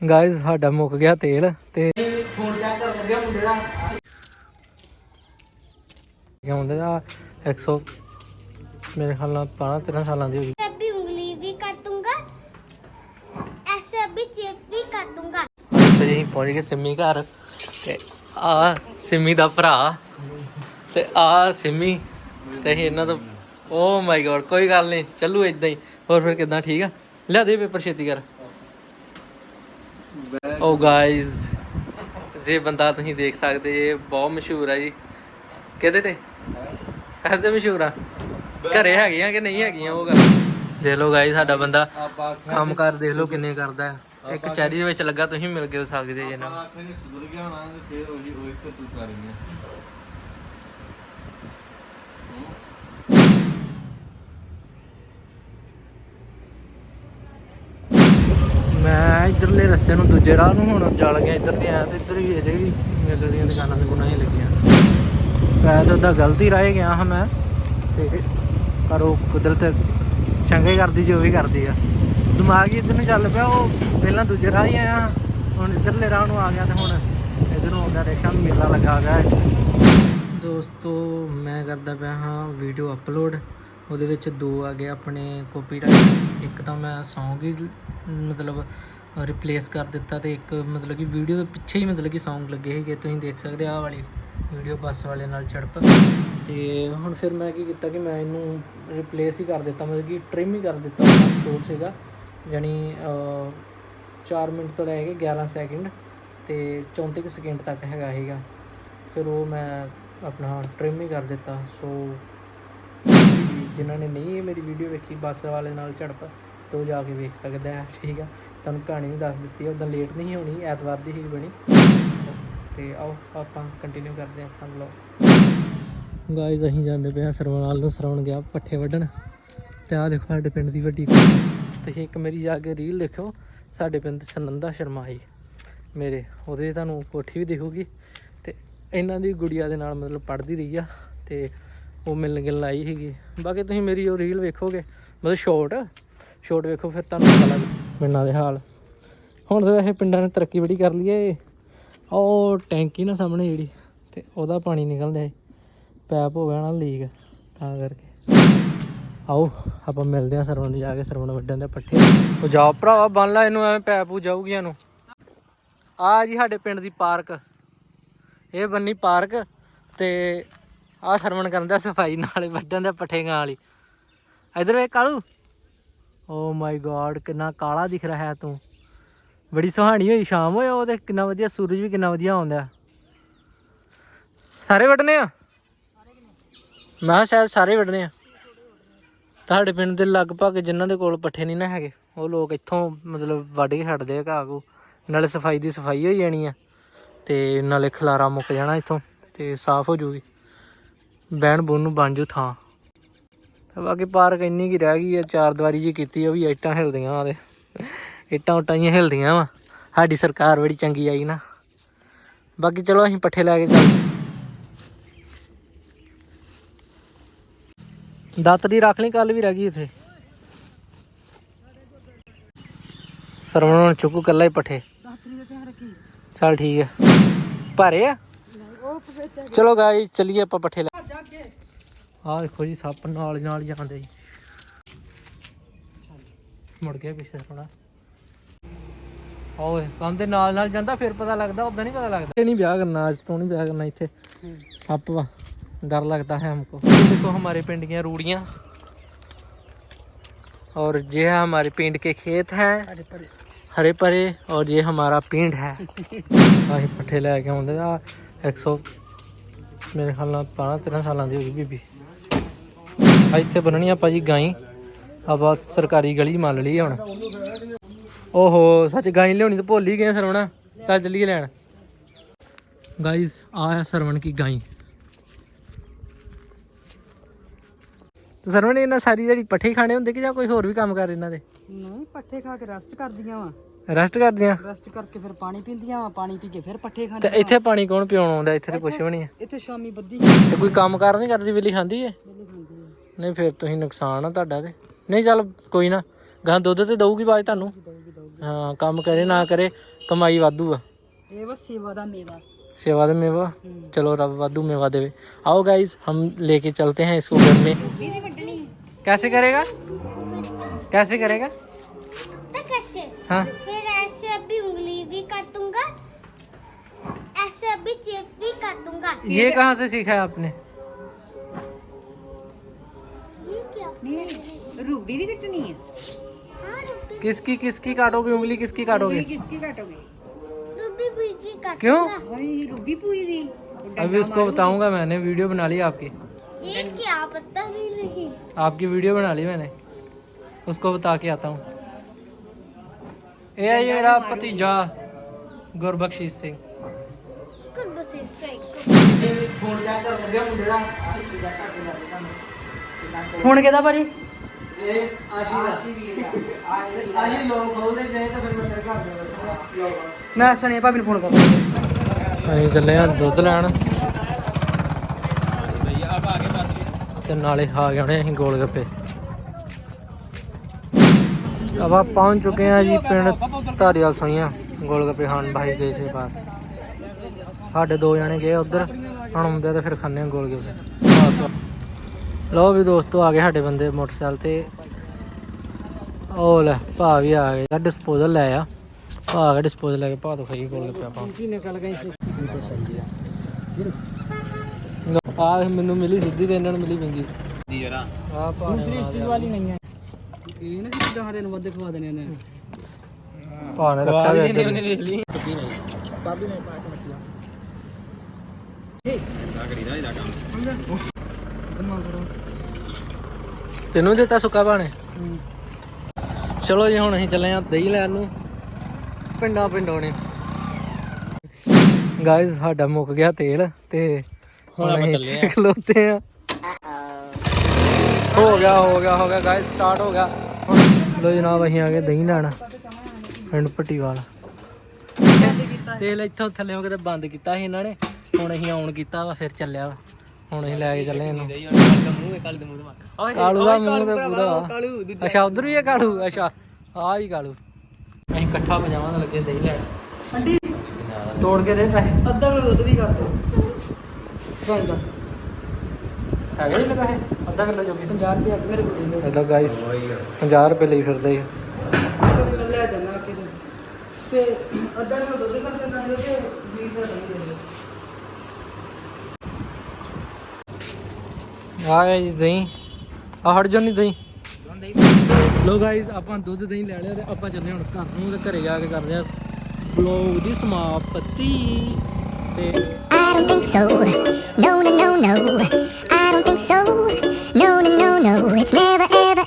Guys ਸਾਡਾ ਮੁੱਕ ਗਿਆ ਤੇਲ ਤੇ ਫੋਨ ਚੈੱਕ ਕਰ ਲਿਆ ਮੁੰਡੇ ਦਾ। ਇਹ ਹੁੰਦਾ ਦਾ 100 ਮੇਰੇ ਖਿਆਲ ਨਾਲ 12 ਸਾਲਾਂ ਦੀ ਹੋਈ ਅਭੀ ਉਂਗਲੀ ਵੀ ਕੱਟੂੰਗਾ ਐਸੇ ਅਭੀ ਚੇਪ ਵੀ ਕੱਟੂੰਗਾ ਤੇ ਅਸੀਂ ਪਹੁੰਚ ਗਏ ਸਿੰਮੀ ਘਰ ਤੇ ਆ ਸਿੰਮੀ ਦਾ ਭਰਾ ਤੇ ਆ ਸਿੰਮੀ ਤੇ ਅਸੀਂ ਇਹਨਾਂ ਤੋਂ ਓ ਮਾਈ ਗੋਡ ਕੋਈ ਗੱਲ ਨਹੀਂ ਚੱਲੂ ਇਦਾਂ ਹੀ। ਹੋਰ ਫਿਰ ਕਿਦਾਂ ਠੀਕ ਆ? ਲੈ ਦੇ ਪੇਪਰ ਛੇਤੀ ਕਰ। ਓ ਗਾਇਜ਼ ਜੇ ਬੰਦਾ ਤੁਸੀਂ ਦੇਖ ਸਕਦੇ ਜੇ ਬਹੁਤ ਮਸ਼ਹੂਰ ਆ ਜੀ। ਕਿਹਦੇ ਤੇ? ਕਹਦੇ ਮਸ਼ਹੂਰ ਆ? ਘਰੇ ਹੈਗੀਆਂ ਕਿ ਨਹੀਂ ਹੈਗੀਆਂ ਉਹ ਗੱਲ? ਦੇਖ ਲਓ ਗਾਇਜ਼ ਸਾਡਾ ਬੰਦਾ ਕੰਮ ਕਰ ਦੇਖ ਲਓ ਕਿੰਨੇ ਕਰਦਾ ਇੱਕ ਚੈਰੀ ਦੇ ਵਿੱਚ ਲੱਗਾ ਤੁਸੀਂ ਮਿਲ ਗਿਲ ਸਕਦੇ ਜੇ ਨੂੰ। ਆਖਰ ਨਹੀਂ ਸੁਧਰ ਗਿਆ ਹੋਣਾ ਤੇ ਫਿਰ ਉਹੀ ਉਹੀ ਕਰਤੂਤ ਕਰ ਰਹੀਆਂ ਮੈਂ ਇਧਰਲੇ ਰਸਤੇ ਨੂੰ ਦੂਜੇ ਰਾਹ ਨੂੰ ਹੁਣ ਚੱਲ ਗਿਆ ਇੱਧਰ ਦੀ ਆਇਆ ਤੇ ਇੱਧਰ ਵੀ ਅਜੇ ਵੀ ਮੇਲੇ ਦੀਆਂ ਦੁਕਾਨਾਂ ਤੇ ਗੁਨਾਹ ਹੀ ਲੱਗੀਆਂ ਪੈਦਲ ਦਾ ਗਲਤੀ ਰਾਹ ਗਿਆ ਹਾਂ ਮੈਂ। ਤੇ ਪਰ ਉਹ ਕੁਦਰਤ ਚੰਗੇ ਕਰਦੀ ਜੋ ਵੀ ਕਰਦੀ ਆ। ਦਿਮਾਗ ਹੀ ਇੱਧਰ ਨੂੰ ਚੱਲ ਪਿਆ, ਉਹ ਪਹਿਲਾਂ ਦੂਜੇ ਰਾਹ ਹੀ ਆਇਆ ਹੁਣ ਇੱਧਰਲੇ ਰਾਹ ਨੂੰ ਆ ਗਿਆ ਤੇ ਹੁਣ ਇੱਧਰ ਆਉਂਦਾ ਰੇਸ਼ਾ ਮੇਲਾ ਲੱਗਾ ਗਿਆ ਦੋਸਤੋ, ਮੈਂ ਕਰਦਾ ਪਿਆ ਹਾਂ ਵੀਡੀਓ ਅਪਲੋਡ ਉਹਦੇ ਵਿੱਚ ਦੋ ਆ ਗਏ ਆਪਣੇ ਕਾਪੀਰਾਈਟ ਇੱਕ ਤਾਂ ਮੈਂ ਸੌਂਗ ਹੀ ਮਤਲਬ ਰਿਪਲੇਸ ਕਰ ਦਿੱਤਾ ਤੇ ਇੱਕ ਮਤਲਬ ਕਿ ਵੀਡੀਓ ਦੇ ਪਿੱਛੇ ਹੀ ਮਤਲਬ ਕਿ Song ਲੱਗੇ ਸੀਗੇ, ਤੁਸੀਂ ਦੇਖ ਸਕਦੇ ਆ ਆਹ ਵਾਲੀ ਵੀਡੀਓ ਬੱਸ ਵਾਲੇ ਨਾਲ ਝੜਪ। ਤੇ ਹੁਣ ਫਿਰ ਮੈਂ ਕੀ ਕੀਤਾ ਕਿ ਮੈਂ ਇਹਨੂੰ ਰਿਪਲੇਸ ਹੀ ਕਰ ਦਿੱਤਾ, ਮਤਲਬ ਕਿ ਟ੍ਰਿਮ ਹੀ ਕਰ ਦਿੱਤਾ ਸੋਰ ਸੀਗਾ। ਯਾਨੀ 4 ਮਿੰਟ ਤੋਂ ਲੈ ਕੇ 11 ਸੈਕਿੰਡ ਤੇ 34 ਕੁ ਸਕਿੰਟ ਤੱਕ ਹੈਗਾ ਸੀਗਾ। ਫਿਰ ਉਹ ਮੈਂ ਆਪਣਾ ਟ੍ਰਿਮ ਹੀ ਕਰ ਦਿੱਤਾ। ਸੋ ਜਿਨ੍ਹਾਂ ਨੇ ਨਹੀਂ ਇਹ ਮੇਰੀ ਵੀਡੀਓ ਵੇਖੀ, ਬੱਸ ਵਾਲੇ ਨਾਲ ਝੜਪ, ਤੋ ਜਾ ਕੇ ਵੇਖ ਸਕਦਾ ਹੈ ਠੀਕ ਆ। ਤੁਹਾਨੂੰ ਕਹਾਣੀ ਵੀ ਦੱਸ ਦਿੱਤੀ ਹੈ ਉਦੋਂ ਲੇਟ ਨਹੀਂ ਹੋਣੀ, ਐਤਵਾਰ ਦੀ ਹੀ ਬਣੀ। ਤੇ ਆਓ ਆਪਾਂ ਕੰਟੀਨਿਊ ਕਰਦੇ ਹਾਂ ਆਪਣਾ ਵਲੌਗ ਗਾਇਜ਼ ਅਸੀਂ ਜਾਂਦੇ ਪਏ ਹਾਂ ਸਰਵਣ ਵਾਲ ਨੂੰ ਸਰਵਣ ਗਿਆ, ਪੱਠੇ ਵੱਢਣ। ਤੇ ਆਹ ਦੇਖੋ ਸਾਡੇ ਪਿੰਡ ਦੀ ਵੱਡੀ ਤੁਸੀਂ ਇੱਕ ਮੇਰੀ ਜਾ ਕੇ ਰੀਲ ਦੇਖੋ ਸਾਡੇ ਪਿੰਡ ਸੰਨੰਦਾ ਸ਼ਰਮਾ ਜੀ ਮੇਰੇ, ਉਹਦੇ ਤੁਹਾਨੂੰ ਕੋਠੀ ਵੀ ਦਿਖੂਗੀ। ਤੇ ਇਹਨਾਂ ਦੀ ਗੁੜੀਆ ਦੇ ਨਾਲ ਮਤਲਬ ਪੜ੍ਹਦੀ ਰਹੀ ਆ, ਤੇ ਉਹ ਮਿਲਣ ਗਿਲਣ ਆਈ ਸੀਗੀ। ਬਾਕੀ ਤੁਸੀਂ ਮੇਰੀ ਉਹ ਰੀਲ ਵੇਖੋਗੇ, ਮਤਲਬ ਸ਼ਾਰਟ ਸ਼ਾਰਟ ਵੇਖੋ, ਫਿਰ ਤੁਹਾਨੂੰ ਪਤਾ ਲੱਗ ਪਿੰਡਾਂ ਦੇ ਹਾਲ। ਹੁਣ ਤਾਂ ਵੈਸੇ ਪਿੰਡਾਂ ਨੇ ਤਰੱਕੀ ਬੜੀ ਕਰ ਲਈ ਏ ਉਹ ਟੈਂਕੀ ਨਾ ਸਾਹਮਣੇ ਜਿਹੜੀ, ਤੇ ਉਹਦਾ ਪਾਣੀ ਨਿਕਲਦਾ ਹੈ ਪੈਪ ਹੋ ਗਿਆ ਨਾ ਲੀਕ, ਤਾਂ ਕਰਕੇ। ਆਓ, ਆਪਾਂ ਮਿਲਦੇ ਆ ਸਰਵਣ ਨੂੰ ਜਾ ਕੇ ਸਰਵਣ ਵੱਡਿਆਂ ਦੇ ਪੱਠੇ। ਉਹ ਜਾ ਭਰਾਵਾ, ਬੰਨ ਲਾ ਇਹਨੂੰ, ਐਵੇਂ ਪੈਪ ਹੋ ਜਾਊਗੀ ਇਹਨੂੰ। ਆ ਜੀ ਸਾਡੇ ਪਿੰਡ ਦੀ ਪਾਰਕ। ਇਹ ਬੰਨੀ ਪਾਰਕ, ਤੇ ਆ ਸਰਵਣ ਕਰਨ ਦਾ ਸਫ਼ਾਈ ਨਾਲ ਵੱਡਿਆਂ ਦੇ ਪੱਠੇ ਗਾਂ ਵਾਲੀ। ਇਧਰ ਵੇ ਕਾਲੂ। ਓ ਮਾਈ ਗॉड ਕਿੰਨਾ ਕਾਲਾ ਦਿਖ ਰਿਹਾ ਹੈ ਤੂੰ। ਬੜੀ ਸੁਹਾਣੀ ਹੋਈ, ਸ਼ਾਮ ਹੋਇਆ ਉਹ ਤੇ ਕਿੰਨਾ ਵਧੀਆ ਸੂਰਜ ਵੀ ਕਿੰਨਾ ਵਧੀਆ ਆਉਂਦਾ। ਸਾਰੇ ਵੱਢਣੇ ਆ? ਮੈਂ ਕਿਹਾ ਸ਼ਾਇਦ ਸਾਰੇ ਵੱਢਣੇ ਆ। ਤੁਹਾਡੇ ਪਿੰਡ ਦੇ ਲਗਭਗ ਜਿਨ੍ਹਾਂ ਦੇ ਕੋਲ ਪੱਠੇ ਨਹੀਂ ਨਾ ਹੈਗੇ, ਉਹ ਲੋਕ ਇੱਥੋਂ ਮਤਲਬ ਵੱਢ ਕੇ ਛੱਡਦੇ ਆ ਘਾਹ ਕੋ ਨਾਲੇ ਸਫ਼ਾਈ ਦੀ ਸਫ਼ਾਈ ਹੋਈ ਜਾਣੀ ਆ, ਤੇ ਨਾਲੇ ਖਲਾਰਾ ਮੁੱਕ ਜਾਣਾ ਇੱਥੋਂ, ਤੇ ਸਾਫ਼ ਹੋ ਜੂਗੀ। ਬਹਿਣ ਬੁਣ ਨੂੰ ਬਣ ਜੂ ਥਾਂ। ਤੇ ਬਾਕੀ ਪਾਰਕ ਇੰਨੀ ਕੀ ਰਹਿ ਗਈ ਆ, ਚਾਰ ਦੀਵਾਰੀ ਜੀ ਕੀਤੀ ਉਹ ਵੀ ਇੱਟਾਂ ਹਿਲਦੀਆਂ ਉਹਦੇ ਇੱਟਾਂ ਉਟਾਂ ਹਿਲਦੀਆਂ ਵਾ। ਸਾਡੀ ਸਰਕਾਰ ਬੜੀ ਚੰਗੀ ਆਈ ਨਾ। ਬਾਕੀ ਚਲੋ ਅਸੀਂ ਪੱਠੇ ਲੈ ਕੇ ਚੱਲ। ਦਾਤਰੀ ਰੱਖ ਲਈ ਕੱਲ ਵੀ ਰਹਿ ਗਈ ਇੱਥੇ। ਸਰਵਣ ਹੁਣ ਚੁੱਕੂ ਕੱਲਾ ਹੀ ਪੱਠੇ। ਚੱਲ ਠੀਕ ਹੈ ਭਾਰੇ ਆ? ਚਲੋ ਗਾਈ ਚਲੀਏ ਆਪਾਂ ਪੱਠੇ ਲੈ ਆਹ ਦੇਖੋ ਜੀ ਸੱਪ ਨਾਲ ਨਾਲ ਜਾਂਦੇ ਜੀ ਮੁੜ ਗਿਆ ਪਿੱਛੇ ਥੋੜਾ ਓਏ ਕੰਮ ਦੇ ਨਾਲ ਨਾਲ ਜਾਂਦਾ ਫਿਰ ਪਤਾ ਲੱਗਦਾ ਉਦਾਂ ਨਹੀਂ ਪਤਾ ਲੱਗਦਾ ਇਹ ਨਹੀਂ ਵਿਆਹ ਕਰਨਾ ਅੱਜ ਤੋਂ ਨਹੀਂ ਵਿਆਹ ਕਰਨਾ ਇੱਥੇ ਸੱਪ ਵਾ डर लगता है हमको ये देखो हमारे पिंड की रूढ़ियाँ और ये है हमारे पिंड के खेत हैं हरे भरे और ये हमारा पिंड है ਅਸੀਂ ਪੱਠੇ ਲੈ ਕੇ ਆਉਂਦੇ ਆ 100 ਮੇਰੇ ਖਿਆਲ ਨਾਲ 12 13 ਸਾਲਾਂ ਦੀ ਹੋਈ ਬੀਬੀ ਆ ਇੱਥੇ ਬੰਨਣੀ ਆਪਾਂ ਜੀ ਗਾਈ। ਆਪਾਂ ਸਰਕਾਰੀ ਗਲੀ ਮੰਨ ਲਈ ਹੁਣ। ਓਹੋ ਸੱਚ ਗਾਈ ਲਿਆਉਣੀ ਤਾਂ ਭੁੱਲ ਹੀ ਗਏ ਸਰਵਣਾ। ਚੱਲ ਚੱਲੀਏ ਲੈਣ। ਗਾਈਸ ਆ ਹੈ ਸਰਵਣ ਕੀ ਗਾਈ। ਤੇ ਸਰਵਣ ਇਹਨਾਂ ਸਾਰੀ ਜਿਹੜੀ ਪੱਠੇ ਖਾਣੇ ਹੁੰਦੇ ਕਿ ਜਾਂ ਕੋਈ ਹੋਰ ਵੀ ਕੰਮ ਕਰ ਇਹਨਾਂ ਦੇ? ਨਹੀਂ ਪੱਠੇ ਖਾ ਕੇ ਰੈਸਟ ਕਰਦੀਆਂ ਵਾ। ਰੈਸਟ ਕਰਦੀਆਂ? ਰੈਸਟ ਕਰਕੇ ਫਿਰ ਪਾਣੀ ਪੀਂਦੀਆਂ ਵਾ ਪਾਣੀ ਪੀ ਕੇ ਫਿਰ ਪੱਠੇ ਤੇ ਖਾਂਦੀਆਂ ਇੱਥੇ ਪਾਣੀ ਕੌਣ ਪਿਉਣ ਆਉਂਦਾ? ਇੱਥੇ ਤੇ ਕੁਛ ਵੀ ਨਹੀਂ ਹੈ। ਇੱਥੇ ਸ਼ਾਮੀ ਬੱਦੀ ਤੇ ਕੋਈ ਕੰਮ ਕਾਰ ਨਹੀਂ ਕਰਦੀ ਵੇਲੀ ਖਾਂਦੀ ਹੈ? ਆ ਨਹੀਂ ਫਿਰ ਤੁਸੀਂ ਨੁਕਸਾਨ ਆ ਤੁਹਾਡਾ ਤੇ ਨਹੀਂ ਚੱਲ ਕੋਈ ਨਾ ਗਾਂ ਦੁੱਧ ਤੇ ਦਊਗੀ ਬਾਜ ਤੁਹਾਨੂੰ ਦਊਗੀ ਦਊਗੀ ਹਾਂ ਕੰਮ ਕਰੇ ਨਾ ਕਰੇ ਕਮਾਈ ਵਾਧੂ ਆ ਇਹ ਵਾ ਸੇਵਾ ਦਾ ਮੇਵਾ सेवा दे मेवा चलो रब वादू मेवा देवे आओ गाइस हम लेके चलते हैं इसको घर में कैसे करेगा कैसे करेगा तो कैसे हाँ फिर ऐसे अभी उंगली भी काटूंगा ऐसे अभी चेप भी काटूंगा ये कहाँ से सीखा है आपने रूबी भी कटनी है? किसकी किसकी काटोगे? उंगली किसकी काटोगे? किसकी काटोगे? क्यों? रूबी पुई दी। अभी उसको बताऊँगा मैंने वीडियो बना ली आपकी। ये पता नहीं। लगी आपकी वीडियो बना ली मैंने। उसको बता के आता हूँ। ये मेरा भतीजा गुरबख्शीश सिंह। ਗੁਰਬਖਸ਼ੀਸ਼ ਸਿੰਘ ਫੋਨ ਕਿਹਦਾ ਭਾਜੀ? ਇਹ ਆਸ਼ੀ ਆਸ਼ੀ ਵੀਰ ਦਾ। ਲੋਕ ਖੋਲਦੇ ਜੇ ਫਿਰ ਮੈਂ ਤੇਰੇ ਘਰ ਦੇ ਦੱਸੂਗਾ ਮੈਂ ਸਣੇ ਭਾਬੀ ਨੂੰ ਫੋਨ ਕਰ। ਅਸੀਂ ਚੱਲੇ ਆ ਦੁੱਧ ਲੈਣ। ਭਈਆ ਆ ਕੇ ਬਸ ਅਸੀਂ ਗੋਲ ਗੱਪੇ। ਅਬਾ ਪਹੁੰਚ ਚੁੱਕੇ ਆ ਜੀ ਪਿੰਡ ਧਾਰੀਵਾਲ ਸੋਈਆਂ ਗੋਲ ਗੱਪੇ ਖਾਣ ਭਾਈ ਗਏ ਸੀ ਪਾਸ। ਸਾਡੇ ਦੋ ਜਣੇ ਗਏ ਉਧਰ। ਹੁਣ ਹੁੰਦੇ ਤਾਂ ਫਿਰ ਖਾਣੇ ਗੋਲ ਗੱਪੇ। ਲਓ ਵੀ ਦੋਸਤੋ ਆ ਗਏ ਸਾਡੇ ਬੰਦੇ ਮੋਟਰਸਾਈਕਲ ਤੇ। ਉਹ ਲੈ ਭਾ ਵੀ ਆ ਗਏ। ਡਿਸਪੋਜ਼ਲ ਲੈ ਆ। ਭਾ ਗਿਆ ਡਿਸਪੋਜ਼ਲ ਲੈ ਕੇ ਭਾ ਤੋਂ ਖਾਈ ਗੋਲ ਗੱਪੇ ਆਪਾਂ। ਕੀ ਨਿਕਲ ਗਈ ਆ ਮੈਨੂੰ ਮਿਲੀ ਸਿੱਧੀ ਤੇ ਇਹਨਾਂ ਨੂੰ ਮਿਲੀ ਵਿੰਗੀ ਦੀ ਜਰਾ ਆ ਦੂਸਰੀ ਸਟੀਲ ਵਾਲੀ ਨਹੀਂ ਹੈ ਇਹ ਨਾ ਕਿ 10 ਦਿਨ ਵੱਧ ਖਵਾ ਦੇਣੇ ਉਹਨੇ ਭਾਣੇ ਰੱਖਿਆ ਗਿਆ ਇੱਧਰ। ਉਹਨੇ ਵੇਖ ਲਈ ਤੈਨੂੰ ਦਿੱਤਾ ਸੁੱਕਾ ਭਾਣੇ ਚਲੋ ਜੀ ਹੁਣ ਅਸੀਂ ਚੱਲੇ ਆ ਦਹੀਂ ਲੈਣ ਨੂੰ। ਪਿੰਡਾਂ ਪਿੰਡੋਂ ਨੇ। ਗਾਇਸ ਸਾਡਾ ਮੁੱਕ ਗਿਆ ਤੇਲ ਤੇ ਹੁਣ ਆਪਾਂ ਚੱਲੇ ਆ ਖਲੋਤੇ ਆ ਹੋ ਗਿਆ ਹੋ ਗਿਆ ਹੋ ਗਿਆ ਗਾਇਸ ਸਟਾਰਟ ਹੋ ਗਿਆ। ਹੁਣ ਲੋ ਜਨਾਬ ਅਸੀਂ ਆ ਗਏ ਦਹੀਂ ਲੈਣ ਪਿੰਡ ਪੱਟੀਵਾਲ। ਤੇਲ ਇੱਥੋਂ ਥੱਲੇੋਂ ਕਿਤੇ ਬੰਦ ਕੀਤਾ ਸੀ ਇਹਨਾਂ ਨੇ ਹੁਣ ਅਸੀਂ ਆਨ ਕੀਤਾ ਵਾ ਫਿਰ ਚੱਲਿਆ ਵਾ। ਹੁਣ ਅਸੀਂ ਲੈ ਕੇ ਚੱਲੇ ਇਹਨੂੰ। ਕਾਲੂ ਦਾ ਮੂੰਹ ਤੇ ਪੂਰਾ। ਅੱਛਾ ਉਧਰ ਵੀ ਹੈ ਕਾਲੂ? ਅੱਛਾ ਆ ਹੀ ਕਾਲੂ। ਅਸੀਂ ਇਕੱਠਾ ਪਜਾਵਾਂ ਲੱਗੇ ਦਹੀਂ ਲੈਣ ਆਂਟੀ ਤੋੜ ਕੇ ਦੇ ਪੈਸੇ। ਅੱਧਾ ਕਿਲੋ ਦੁੱਧ ਵੀ ਕਰ ਦੋ। ਚਾਹੀਦਾ ਹੈਗੇ ਜੀ ਪੈਸੇ? ਅੱਧਾ ਕਿਲੋ ਜੋਗੇ। 50 ਰੁਪਏ ਅੱਗੇ ਮੇਰੇ ਕੋਲ। ਦੇ ਇਹਦਾ ਗਾਇਸ 50 ਰੁਪਏ ਲਈ ਫਿਰਦੇ ਆ ਮੈਂ ਲੈ ਜਾਣਾ ਕਿ ਤੇ ਅੱਧਾ ਕਿਲੋ ਦੁੱਧ ਕਰ ਦੇਣਾ ਤੇ 20 ਦਾ ਨਹੀਂ ਦੇ ਦਿਓ ਆ ਗਿਆ ਜੀ ਦਹੀਂ ਆ ਹਟ ਜੋ ਨਹੀਂ ਦਹੀਂ ਲੋ ਗਾਇਸ ਆਪਾਂ ਦੁੱਧ ਦਹੀਂ ਲੈ ਲਿਆ ਤੇ ਆਪਾਂ ਚੱਲੇ ਹੁਣ ਘਰ ਨੂੰ ਤੇ ਘਰੇ ਜਾ ਕੇ ਕਰਦੇ ਆ ਬਲੌਗ ਦੀ ਸਮਾਪਤੀ ਤੇ I don't think so. No, no, no, no. I don't think so. No, no, no, no. It's never, ever,